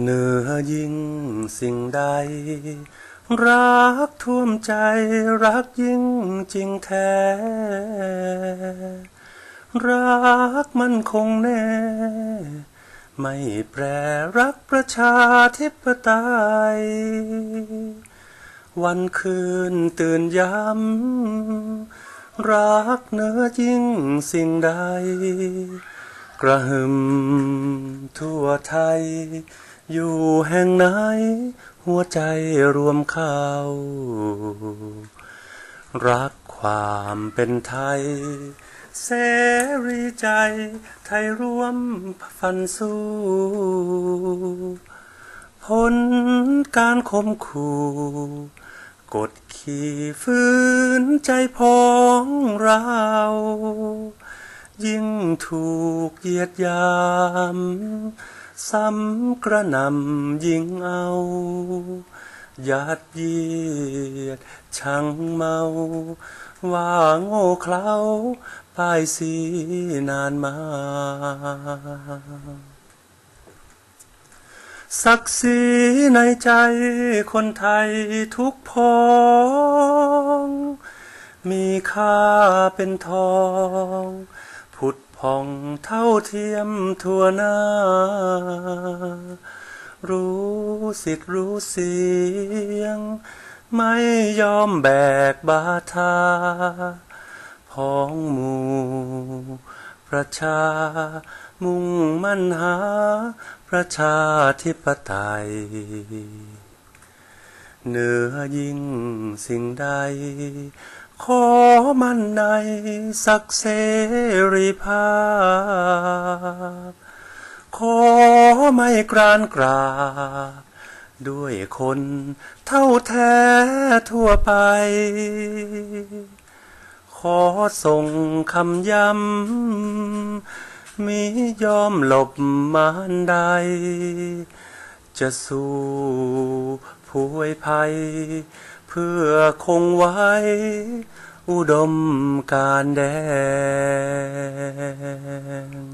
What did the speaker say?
เหนือยิ่งสิ่งใด รักท่วมใจรักยิ่งจริงแท้ รักมันคงแน่ ไม่แปรรักประชาธิปไตย วันคืนตื่นย้ำ รักเนื้อยิ่งสิ่งใด กระหึ่มทั่วไทย อยู่แห่งไหน หัวใจรวมเข้า รักความเป็นไทย เสรีใจ ไทยร่วมฟันสู้พ้นการคมขู่กดขี่ฝืนใจพองเรา ยิ่งถูกเหยียดยาม ซ้ำกระหนำยิงเอายัดเยียดชังเมา ว่าโง่เขลาป้ายสีนานมา ศักดิ์ศรีในใจคนไทยทุกพ้องมีค่าเป็นทอง ผ่องเท่าเทียมทั่วหน้า รู้สิทธิ์รู้เสียง ไม่ยอมแบกบาทาพ้องหมู่ประชา มุ่งมั่นหา ประชาธิปไตย เหนือยิ่งสิ่งใด ขอมั่นในศักเสรีภาพ ขอไม่กรานกราบ ด้วยคนเท่าแท้ทั่วไป ขอส่งคำย้ำมิยอมหลบมานใด จะสู้ผู้ไว้ภัย เพื่อคงไว้ อุดมการแดง